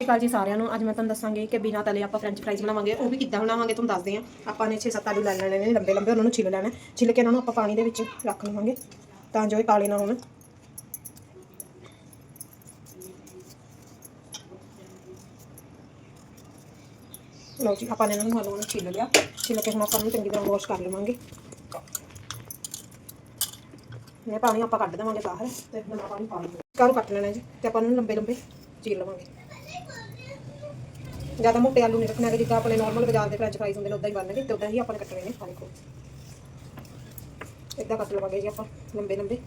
ਕਾਲ ਜੀ ਸਾਰਿਆਂ ਨੂੰ ਅੱਜ ਮੈਂ ਤੁਹਾਨੂੰ ਦੱਸਾਂਗੀ ਕਿ ਬਿਨਾਂ ਤਲੇ ਆਪਾਂ ਫ੍ਰੈਂਚ ਫ੍ਰਾਈਜ਼ ਬਣਾਵਾਂਗੇ, ਉਹ ਵੀ ਕਿੱਦਾਂ ਬਣਾਵਾਂਗੇ ਤੁਹਾਨੂੰ ਦੱਸਦੇ ਹਾਂ। ਆਪਾਂ ਨੇ 6-7 ਆਲੂ ਲੈ ਲੈਣੇ ਨੇ ਲੰਬੇ ਲੰਬੇ ਉਹਨਾਂ ਨੂੰ ਛਿੱਲ ਲੈਣਾ ਹੈ। ਛਿੱਲ ਕੇ ਇਹਨਾਂ ਨੂੰ ਆਪਾਂ ਪਾਣੀ ਦੇ ਵਿੱਚ ਰੱਖ ਲਵਾਂਗੇ। ਤਾਂ ਜੋ ਇਹ ਕਾਲੇ ਨਾ ਹੋਣ। ਲਓ ਜੀ, ਆਪਾਂ ਨੇ ਇਹਨਾਂ ਨੂੰ ਆਲੂਆਂ ਨੂੰ ਛਿੱਲ ਲਿਆ। ਛਿੱਲ ਕੇ ਹੁਣ ਆਪਾਂ ਨੂੰ ਚੰਗੀ ਤਰ੍ਹਾਂ ਵਾਸ਼ ਕਰ ਲਵਾਂਗੇ। ਇਹ ਪਾਣੀ ਆਪਾਂ ਕੱਢ ਦੇਵਾਂਗੇ ਬਾਹਰ ਤੇ ਨਵਾਂ ਪਾਣੀ ਪਾ ਲਵਾਂਗੇ ਕਾਹਨੂੰ ਕੱਟ ਲੈਣਾ ਜੀ, ਤੇ ਆਪਾਂ ਨੂੰ ਲੰਬੇ ਲੰਬੇ ਚੀਰ ਲਵਾਂਗੇ। ਜ਼ਿਆਦਾ ਮੋਟੇ ਆਲੂ ਨਹੀਂ ਰੱਖਣੇ ਹੈਗੇ ਜਿੱਦਾਂ ਆਪਣੇ ਨਾਰਮਲ ਬਾਜ਼ਾਰ ਦੇ ਫ੍ਰੈਂਚ ਫ੍ਰਾਈਜ਼ ਹੁੰਦੇ ਨੇ ਉਦਾਂ ਹੀ ਬਣਨਗੇ ਤੇ ਉਦਾਂ ਹੀ ਆਪਾਂ ਨੇ ਕੱਟਣੇ ਨੇ ਆ ਦੇਖੋ ਇਦਾਂ ਕੱਟ ਲਵਾਂਗੇ ਜੀ ਆਪਾਂ ਲੰਬੇ ਲੰਬੇ।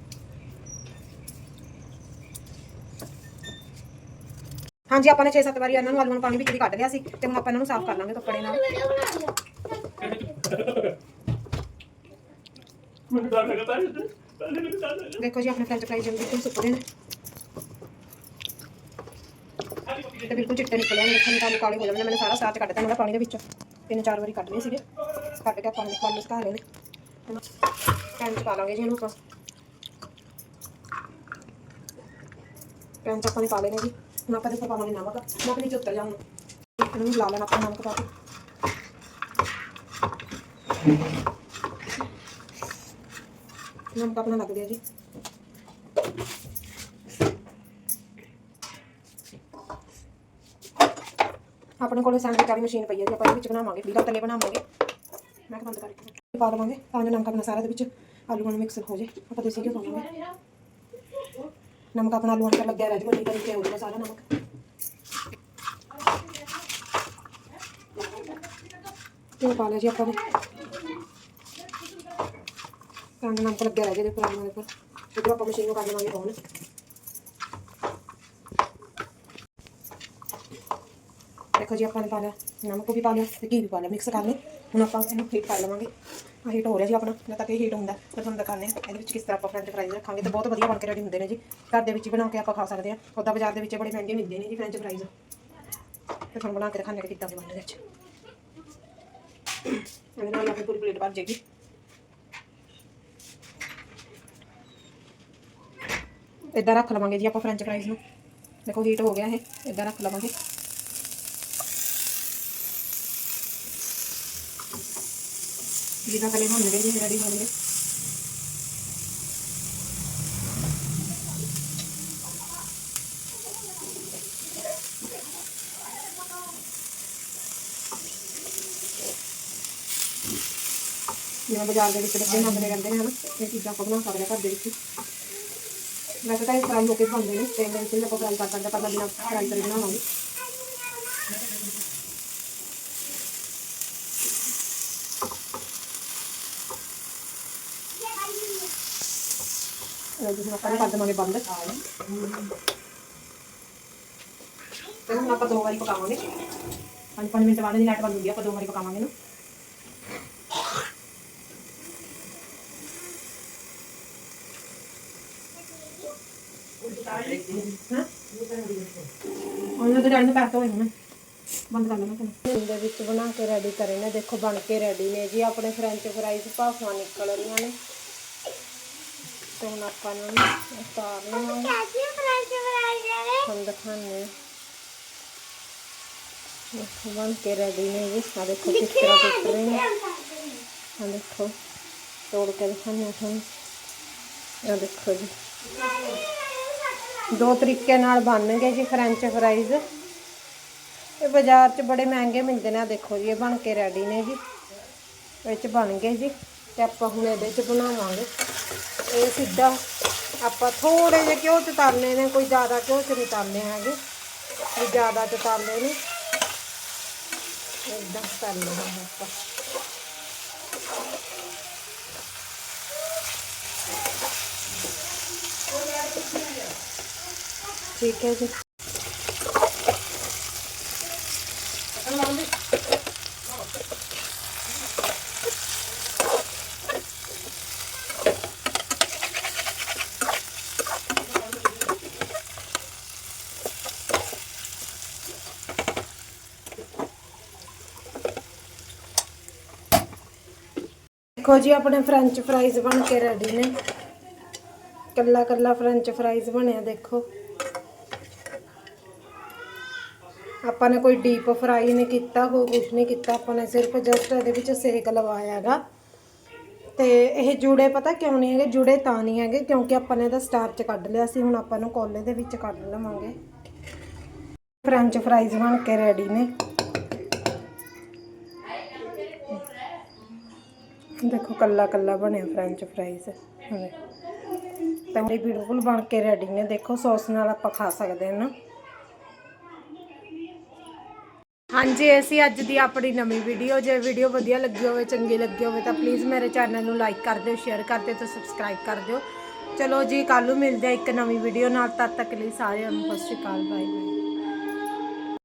ਹਾਂਜੀ ਆਪਾਂ ਨੇ 6-7 ਵਾਰੀ ਇਹਨਾਂ ਨੂੰ ਆਲੂਆਂ ਨੂੰ ਪਾਣੀ ਵਿੱਚ ਦੀ ਕੱਢ ਲਿਆ ਸੀ ਤੇ ਹੁਣ ਆਪਾਂ ਇਹਨਾਂ ਨੂੰ ਸਾਫ਼ ਕਰ ਲਾਂਗੇ ਕੱਪੜੇ ਨਾਲ। ਮੈਨੂੰ ਡਰ ਲੱਗਦਾ ਹੈ ਦੇਖੋ ਜੀ ਆਪਣੇ ਫ੍ਰੈਂਚ ਫ੍ਰਾਈਜ਼ ਬਿਲਕੁਲ ਸੁੱਕਦੇ ਨੇ। ਤੇ ਬਿਲਕੁਲ ਚਿੱਟੇ ਨਿਕਲੇ ਨੇ ਦੇਖਣ ਨੂੰ ਕਾਲੇ ਹੋ ਜਾਂਦੇ ਨੇ ਮੈंने ਸਾਰਾ ਸਾਚ ਕੱਢ ਦਿੱਤਾ ਇਹਨਾਂ ਪਾਣੀ ਦੇ ਵਿੱਚ। ਤਿੰਨ ਚਾਰ ਵਾਰੀ ਕੱਢ ਲਏ ਸੀਗੇ ਕੱਢ ਕੇ ਪਾਣੀ ਪਾਣੀ ਸੁਕਾ ਲਏ ਨੇ ਪੈਨ ਚ ਪਾ ਲਾਂਗੇ ਜੀ ਇਹਨੂੰ ਆਪਾਂ। ਪੈਨ ਚ ਆਪਾਂ ਨੇ ਪਾ ਲੈਣੇ ਜੀ। ਹੁਣ ਆਪਾਂ ਦੇਖੋ ਪਾਵਾਂਗੇ ਨਮਕ। ਨਮਕ ਨੀਚੇ ਉੱਤਰ ਜਾਣਾ ਇਹਨੂੰ ਲਾ ਲੈਣਾ ਆਪਾਂ ਨਮਕ ਪਾ ਕੇ। ਨਮਕ ਆਪਣਾ ਲੱਗ ਗਿਆ ਜੀ। ਆਪਣੇ ਕੋਲ ਸੈਂਡਵਿਚ ਵਾਲੀ ਮਸ਼ੀਨ ਪਈ ਹੈ ਜੀ, ਆਪਾਂ ਇਹਦੇ ਵਿੱਚ ਬਣਾਵਾਂਗੇ ਬਿਨਾਂ ਤਲੇ ਬਣਾਵਾਂਗੇ। ਮੈਂ ਕਿਹਾ ਬੰਦ ਕਰਕੇ ਪਾ ਦੇਵਾਂਗੇ, ਤਾਂ ਜੋ ਨਮਕ ਆਪਣਾ ਸਾਰਾ ਦੇ ਵਿੱਚ ਆਲੂ ਨੂੰ ਮਿਕਸ ਹੋ ਜੇ ਆਪਾਂ ਦੇਸੀ ਘਿਓ ਪਾਵਾਂਗੇ। ਨਮਕ ਆਪਣਾ ਆਲੂਆਂ ਤੇ ਲੱਗਿਆ ਰਹਿ ਜਾਊਗਾ ਨਹੀਂ ਤਾਂ ਹੋ ਜਾਊਗਾ ਸਾਰਾ ਨਮਕ। ਘਿਓ ਪਾ ਲਿਆ ਜੀ ਆਪਾਂ ਨੇ। ਤਾਂ ਨਮਕ ਲੱਗਿਆ ਰਹਿ ਜੇ ਦੇ ਉੱਪਰ। ਉੱਪਰ ਇਧਰ ਆਪਾਂ ਮਸ਼ੀਨ ਨੂੰ ਕਰ ਲਵਾਂਗੇ ਔਨ ਦੇਖੋ ਜੀ ਆਪਾਂ ਨੇ ਪਾ ਲਿਆ, ਨਮਕ ਵੀ ਪਾ ਲਿਆ ਤੇ ਘੀ ਵੀ ਪਾ ਲਿਆ ਮਿਕਸ ਕਰ ਲਈ ਹੁਣ ਆਪਾਂ ਇਹਨੂੰ ਹੀਟ ਕਰ ਲਵਾਂਗੇ। ਆ ਹੀਟ ਹੋ ਰਿਹਾ ਜੀ ਆਪਣਾ ਜਦ ਤੱਕ ਕਿ ਹੀਟ ਹੁੰਦਾ, ਫਿਰ ਤੁਹਾਨੂੰ ਦਿਖਾਉਂਦੇ ਹਾਂ ਇਹਦੇ ਵਿੱਚ ਕਿਸ ਤਰ੍ਹਾਂ ਆਪਾਂ ਫ੍ਰੈਂਚ ਫਰਾਈਜ਼ ਰੱਖਾਂਗੇ ਤੇ ਬਹੁਤ ਵਧੀਆ ਬਣ ਕੇ ਰੈਡੀ ਹੁੰਦੇ ਨੇ ਜੀ। ਘਰ ਦੇ ਵਿੱਚ ਹੀ ਬਣਾ ਕੇ ਆਪਾਂ ਖਾ ਸਕਦੇ ਹਾਂ। ਉੱਦਾਂ ਬਾਜ਼ਾਰ ਦੇ ਵਿੱਚ ਬੜੇ ਮਹਿੰਗੇ ਮਿਲਦੇ ਨੇ ਜੀ ਫ੍ਰੈਂਚ ਫਰਾਈਜ਼ ਤੇ ਤੁਹਾਨੂੰ ਬਣਾ ਕੇ ਦਿਖਾਉਂਦੇ ਕਿ ਕਿੱਦਾਂ ਦੇ ਬਣਦੇ ਵਿੱਚ। ਇਹਦੇ ਨਾਲ ਆਪਣੀ ਪੂਰੀ ਪਲੇਟ ਭਰ ਜਾਏਗੀ। ਇਦਾਂ ਰੱਖ ਲਵਾਂਗੇ ਜੀ ਆਪਾਂ ਫ੍ਰੈਂਚ ਫਰਾਈਜ਼ ਨੂੰ। ਦੇਖੋ ਹੀਟ ਹੋ ਗਿਆ ਇਹ ਇਦਾਂ ਰੱਖ ਲਵਾਂਗੇ। ਜਿੱਦਾਂ ਕਲੇ ਹੁੰਦੇ ਜੀ ਰੈਡੀ ਹੋਣਗੇ। ਜਿਵੇਂ ਬਾਜ਼ਾਰ ਦੇ ਵਿੱਚ ਲੱਗੇ ਹੁੰਦੇ ਰਹਿੰਦੇ ਨੇ, ਹਨਾ? ਇਹ ਚੀਜ਼ਾਂ ਆਪਾਂ ਬਣਾ ਸਕਦੇ ਹਾਂ ਘਰ ਦੇ ਵਿੱਚ। ਵੈਸੇ ਤਾਂ ਇਹ ਫਰਾਈ ਹੋ ਕੇ ਬਣਦੇ ਨੇ ਤੇਲ ਦੇ ਵਿੱਚ ਵੀ ਆਪਾਂ ਫਰਾਈ ਕਰ ਸਕਦੇ ਹਾਂ, ਪਰ ਮੈਂ ਬਿਨਾਂ ਫਰਾਈ ਕਰੇ ਬਣਾਵਾਂਗੇ। ਇਹ ਕਰ ਦੇਵਾਂਗੇ ਬੰਦ। ਤੇ ਹੁਣ ਆਪਾਂ ਦੋ ਵਾਰੀ ਪਕਾਵਾਂਗੇ। ਪੰਜ ਪੰਜ ਮਿੰਟ ਬਾਅਦ ਦੀ ਲਾਈਟ ਬੰਦ ਹੁੰਦੀ ਆ, ਆਪਾਂ ਦੋ ਵਾਰੀ ਪਕਾਵਾਂਗੇ ਇਹਨੂੰ। ਉਹਨਾਂ ਦੇ ਡਾਲ ਪੈਕ ਹੋਏ ਨੇ ਬੰਦ ਕਰ ਲੈਣਾ ਤੈਨੂੰ। ਦੇ ਵਿੱਚ ਬਣਾ ਕੇ ਰੈਡੀ ਕਰੇ ਨੇ। ਦੇਖੋ, ਬਣ ਕੇ ਰੈਡੀ ਨੇ ਜੀ। ਆਪਣੇ ਫ੍ਰੈਂਚ ਫਰਾਈਜ਼ ਭਾਫਾਂ ਨਿਕਲ ਰਹੀਆਂ ਨੇ। ਤੇ ਹੁਣ ਆਪਾਂ ਨੂੰ ਉਤਾਰ ਲਵਾਂਗੇ ਹੁਣ ਦਿਖਾਉਂਦੇ ਦੇਖੋ ਬਣ ਕੇ ਰੈਡੀ ਨੇ ਜੀ ਆ ਦੇਖੋ ਕਿਸ ਤਰ੍ਹਾਂ ਟੁੱਟ ਰਹੇ ਨੇ। ਆ ਦੇਖੋ ਤੋੜ ਕੇ ਦਿਖਾਉਂਦੇ ਤੁਹਾਨੂੰ। ਆ ਦੇਖੋ ਜੀ। ਦੋ ਤਰੀਕੇ ਨਾਲ ਬਣਨਗੇ ਜੀ ਫ੍ਰੈਂਚ ਫਰਾਈਜ਼ ਇਹ ਬਾਜ਼ਾਰ 'ਚ ਬੜੇ ਮਹਿੰਗੇ ਮਿਲਦੇ ਨੇ ਆ ਦੇਖੋ ਜੀ ਇਹ ਬਣ ਕੇ ਰੈਡੀ ਨੇ ਜੀ। ਇਹ 'ਚ ਬਣ ਗਏ ਜੀ ਤੇ ਆਪਾਂ ਹੁਣ ਇਹਦੇ 'ਚ ਬਣਾਵਾਂਗੇ। ਇਹ ਸਿੱਧਾ ਆਪਾਂ ਥੋੜੇ ਜਿਹੇ ਘਿਓ 'ਚ ਤਲਨੇ ਨੇ, ਕੋਈ ਜ਼ਿਆਦਾ ਘਿਓ 'ਚ ਨਹੀਂ ਤਲਨੇ ਹੈਗੇ। ਵੀ ਜ਼ਿਆਦਾ 'ਚ ਤਲਨੇ ਨੇ। ਇਦਾਂ ਤਲਨੇ ਨੇ ਆਪਾਂ। ਠੀਕ ਹੈ ਜੀ। ਦੇਖੋ ਜੀ, ਆਪਣੇ ਫ੍ਰੈਂਚ ਫਰਾਈਜ਼ ਬਣ ਕੇ ਰੈਡੀ ਨੇ। ਕੱਲਾ ਕੱਲਾ ਫ੍ਰੈਂਚ ਫਰਾਈਜ਼ ਬਣਿਆ, ਦੇਖੋ। ਆਪਾਂ ਨੇ ਕੋਈ ਡੀਪ ਫਰਾਈ ਨਹੀਂ ਕੀਤਾ, ਕੋਈ ਕੁਝ ਨਹੀਂ ਕੀਤਾ। ਆਪਾਂ ਨੇ ਸਿਰਫ ਜਸਟ ਇਹਦੇ ਵਿੱਚ ਸੇਕ ਲਵਾਇਆ ਹੈਗਾ। ਤੇ ਇਹ ਜੁੜੇ ਪਤਾ ਕਿਉਂ ਨਹੀਂ ਹੈਗੇ? ਜੁੜੇ ਤਾਂ ਨਹੀਂ ਹੈਗੇ, ਕਿਉਂਕਿ ਆਪਾਂ ਨੇ ਇਹਦਾ ਸਟਾਰਚ ਕੱਢ ਲਿਆ ਸੀ। ਹੁਣ ਆਪਾਂ ਨੂੰ ਕੋਲੇ ਦੇ ਵਿੱਚ ਕੱਢ ਲਵਾਂਗੇ। ਫ੍ਰੈਂਚ ਫਰਾਈਜ਼ ਬਣ ਕੇ ਰੈਡੀ ਨੇ। ਦੇਖੋ ਕੱਲਾ ਕੱਲਾ ਬਣਿਆ ਫ੍ਰੈਂਚ ਫਰਾਈਜ਼। ਹੁਣੇ ਤਾਂ ਇਹ ਬਿਲਕੁਲ ਬਣ ਕੇ ਰੈਡੀ ਨੇ। ਦੇਖੋ ਸੌਸ ਨਾਲ ਆਪਾਂ ਖਾ ਸਕਦੇ ਹਾਂ ਨਾ। ਹਾਂਜੀ, ਅਸੀਂ ਅੱਜ ਦੀ ਆਪਣੀ ਨਵੀਂ ਵੀਡੀਓ ਜੇ ਵੀਡੀਓ ਵਧੀਆ ਲੱਗੀ ਹੋਵੇ, ਚੰਗੀ ਲੱਗੀ ਹੋਵੇ, ਤਾਂ ਪਲੀਜ਼ ਮੇਰੇ ਚੈਨਲ ਨੂੰ ਲਾਈਕ ਕਰ ਦਿਓ ਸ਼ੇਅਰ ਕਰ ਦਿਓ ਤੇ ਸਬਸਕ੍ਰਾਈਬ ਕਰ ਦਿਓ। ਚਲੋ ਜੀ ਕੱਲ ਨੂੰ ਮਿਲਦੇ ਆ ਇੱਕ ਨਵੀਂ ਵੀਡੀਓ ਨਾਲ। ਤਦ ਤੱਕ ਲਈ ਸਾਰਿਆਂ ਨੂੰ ਸਤਿ ਸ਼੍ਰੀ ਅਕਾਲ ਬਾਏ ਬਾਏ